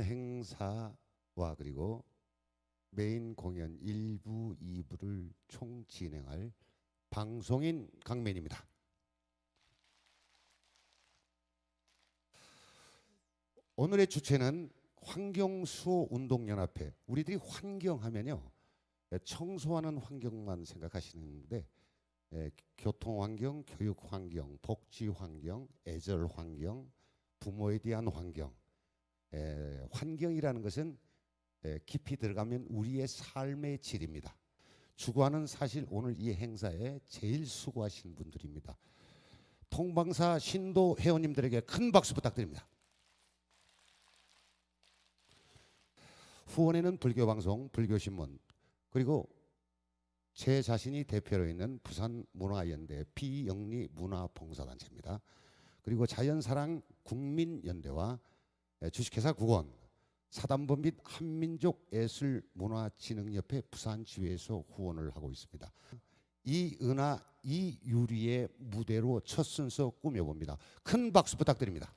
행사와 그리고 메인 공연 1부, 2부를 총 진행할 방송인 강맨입니다. 오늘의 주체는 환경수호 운동연합회. 우리들이 환경하면요 청소하는 환경만 생각하시는데 에, 교통 환경, 교육 환경, 복지 환경, 애절 환경, 부모에 대한 환경. 에, 환경이라는 것은 에, 깊이 들어가면 우리의 삶의 질입니다. 주관은 사실 오늘 이 행사에 제일 수고하신 분들입니다. 통방사 신도 회원님들에게 큰 박수 부탁드립니다. 후원에는 불교 방송, 불교 신문 그리고 제 자신이 대표로 있는 부산 문화연대 비영리 문화봉사단체입니다. 그리고 자연사랑 국민연대와 주식회사 국원, 사단법 및 한민족 예술 문화 진흥협회 부산 지회에서 후원을 하고 있습니다. 이 은하, 이 유리의 무대로 첫 순서 꾸며봅니다. 큰 박수 부탁드립니다.